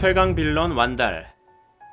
최강 빌런 완달.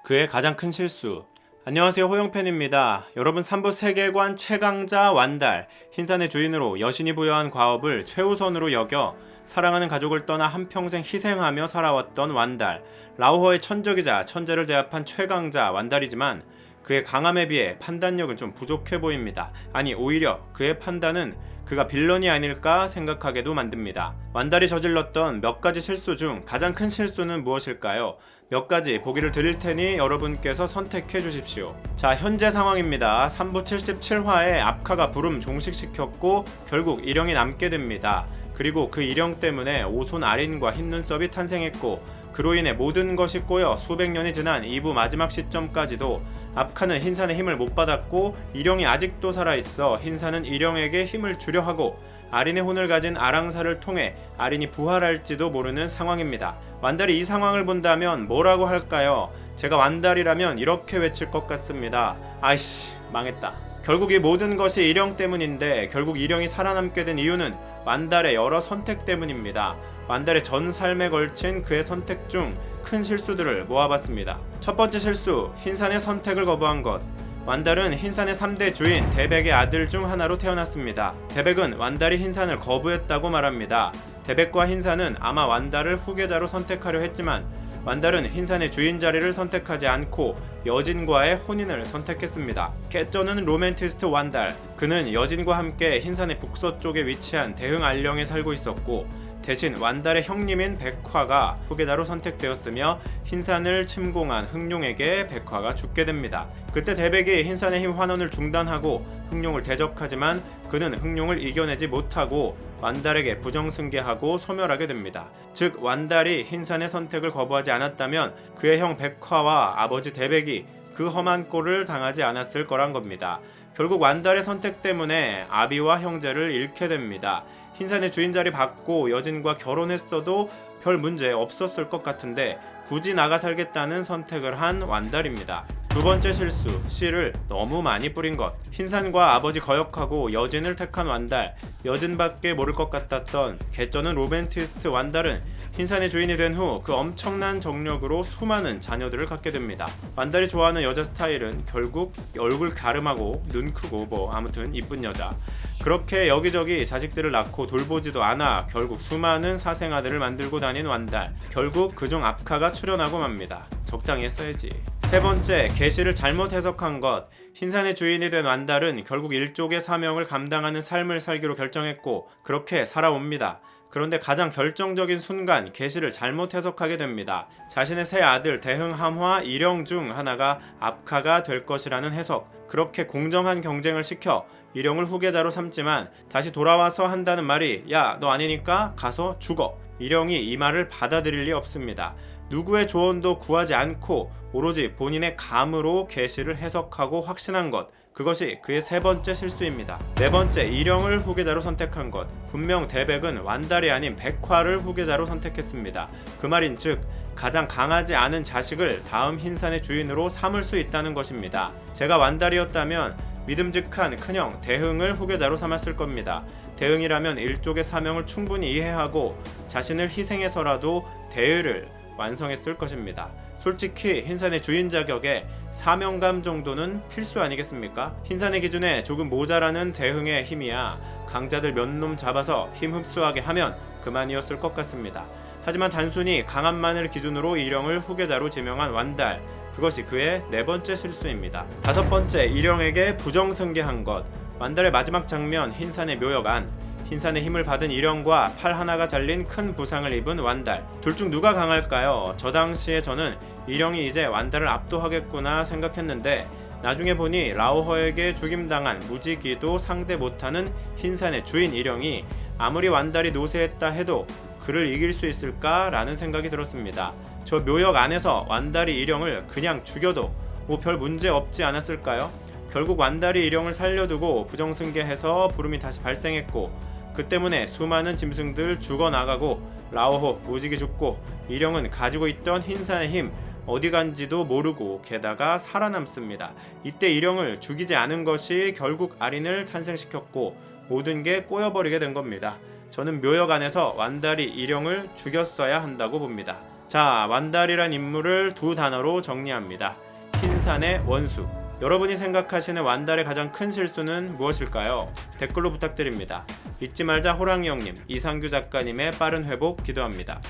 그의 가장 큰 실수. 안녕하세요 호영팬입니다. 여러분 3부 세계관 최강자 완달. 흰산의 주인으로 여신이 부여한 과업을 최우선으로 여겨 사랑하는 가족을 떠나 한평생 희생하며 살아왔던 완달. 라오허의 천적이자 천재를 제압한 최강자 완달이지만 그의 강함에 비해 판단력은 좀 부족해 보입니다. 아니 오히려 그의 판단은 그가 빌런이 아닐까 생각하게도 만듭니다. 완달이 저질렀던 몇 가지 실수 중 가장 큰 실수는 무엇일까요? 몇 가지 보기를 드릴 테니 여러분께서 선택해 주십시오. 자, 현재 상황입니다. 3부 77화에 압카가 부름 종식시켰고 결국 일영이 남게 됩니다. 그리고 그 일영 때문에 오손 아린과 흰눈썹이 탄생했고 그로 인해 모든 것이 꼬여 수백 년이 지난 2부 마지막 시점까지도 압카는 흰산의 힘을 못 받았고 일영이 아직도 살아있어 흰산은 일영에게 힘을 주려 하고 아린의 혼을 가진 아랑사를 통해 아린이 부활할지도 모르는 상황입니다. 완달이 이 상황을 본다면 뭐라고 할까요? 제가 완달이라면 이렇게 외칠 것 같습니다. 아이씨 망했다. 결국 이 모든 것이 일영 때문인데 결국 일영이 살아남게 된 이유는 완달의 여러 선택 때문입니다. 완달의 전 삶에 걸친 그의 선택 중 큰 실수들을 모아봤습니다. 첫 번째 실수, 흰산의 선택을 거부한 것. 완달은 흰산의 3대 주인 대백의 아들 중 하나로 태어났습니다. 대백은 완달이 흰산을 거부했다고 말합니다. 대백과 흰산은 아마 완달을 후계자로 선택하려 했지만 완달은 흰산의 주인 자리를 선택하지 않고 여진과의 혼인을 선택했습니다. 개쩌는 로맨티스트 완달. 그는 여진과 함께 흰산의 북서쪽에 위치한 대흥 알령에 살고 있었고 대신 완달의 형님인 백화가 후계자로 선택되었으며 흰산을 침공한 흥룡에게 백화가 죽게 됩니다. 그때 대백이 흰산의 힘 환원을 중단하고 흥룡을 대적하지만 그는 흥룡을 이겨내지 못하고 완달에게 부정승계하고 소멸하게 됩니다. 즉 완달이 흰산의 선택을 거부하지 않았다면 그의 형 백화와 아버지 대백이 그 험한 꼴을 당하지 않았을 거란 겁니다. 결국 완달의 선택 때문에 아비와 형제를 잃게 됩니다. 흰산의 주인 자리 받고 여진과 결혼했어도 별 문제 없었을 것 같은데 굳이 나가 살겠다는 선택을 한 완달입니다. 두 번째 실수, 씨를 너무 많이 뿌린 것. 흰산과 아버지 거역하고 여진을 택한 완달, 여진밖에 모를 것 같았던 개쩌는 로맨티스트 완달은 흰산의 주인이 된 후 그 엄청난 정력으로 수많은 자녀들을 갖게 됩니다. 완달이 좋아하는 여자 스타일은 결국 얼굴 가름하고 눈 크고 뭐 아무튼 이쁜 여자. 그렇게 여기저기 자식들을 낳고 돌보지도 않아 결국 수많은 사생아들을 만들고 다닌 완달. 결국 그중 압카가 출연하고 맙니다. 적당히 했어야지. 세 번째, 계시를 잘못 해석한 것. 흰산의 주인이 된 완달은 결국 일족의 사명을 감당하는 삶을 살기로 결정했고 그렇게 살아옵니다. 그런데 가장 결정적인 순간 계시를 잘못 해석하게 됩니다. 자신의 새 아들 대흥 함화 일영 중 하나가 압카가 될 것이라는 해석. 그렇게 공정한 경쟁을 시켜 일영을 후계자로 삼지만 다시 돌아와서 한다는 말이 야 너 아니니까 가서 죽어. 일영이 이 말을 받아들일 리 없습니다. 누구의 조언도 구하지 않고 오로지 본인의 감으로 계시를 해석하고 확신한 것. 그것이 그의 세 번째 실수입니다. 네 번째, 일영을 후계자로 선택한 것. 분명 대백은 완달이 아닌 백화를 후계자로 선택했습니다. 그 말인 즉, 가장 강하지 않은 자식을 다음 흰산의 주인으로 삼을 수 있다는 것입니다. 제가 완달이었다면 믿음직한 큰형 대흥을 후계자로 삼았을 겁니다. 대흥이라면 일족의 사명을 충분히 이해하고 자신을 희생해서라도 대의를 완성했을 것입니다. 솔직히 흰산의 주인 자격에 사명감 정도는 필수 아니겠습니까? 흰산의 기준에 조금 모자라는 대흥의 힘이야 강자들 몇 놈 잡아서 힘 흡수하게 하면 그만이었을 것 같습니다. 하지만 단순히 강함만을 기준으로 일영을 후계자로 지명한 완달 그것이 그의 네 번째 실수입니다. 다섯 번째 일영에게 부정승계한 것 완달의 마지막 장면 흰산의 묘역 안 흰산의 힘을 받은 일영과 팔 하나가 잘린 큰 부상을 입은 완달. 둘 중 누가 강할까요? 저 당시에 저는 일영이 이제 완달을 압도하겠구나 생각했는데 나중에 보니 라오허에게 죽임당한 무지기도 상대 못하는 흰산의 주인 일영이 아무리 완달이 노세했다 해도 그를 이길 수 있을까라는 생각이 들었습니다. 저 묘역 안에서 완달이 일영을 그냥 죽여도 뭐 별 문제 없지 않았을까요? 결국 완달이 일영을 살려두고 부정승계해서 부름이 다시 발생했고 그 때문에 수많은 짐승들 죽어나가고 라오호 무지개 죽고 일영은 가지고 있던 흰산의 힘 어디 간지도 모르고 게다가 살아남습니다. 이때 일영을 죽이지 않은 것이 결국 아린을 탄생시켰고 모든 게 꼬여버리게 된 겁니다. 저는 묘역 안에서 완달이 일영을 죽였어야 한다고 봅니다. 자 자, 완달이란 인물을 두 단어로 정리합니다. 흰산의 원수. 여러분이 생각하시는 완달의 가장 큰 실수는 무엇일까요? 댓글로 부탁드립니다. 잊지 말자 호랑이 형님, 이상규 작가님의 빠른 회복 기도합니다.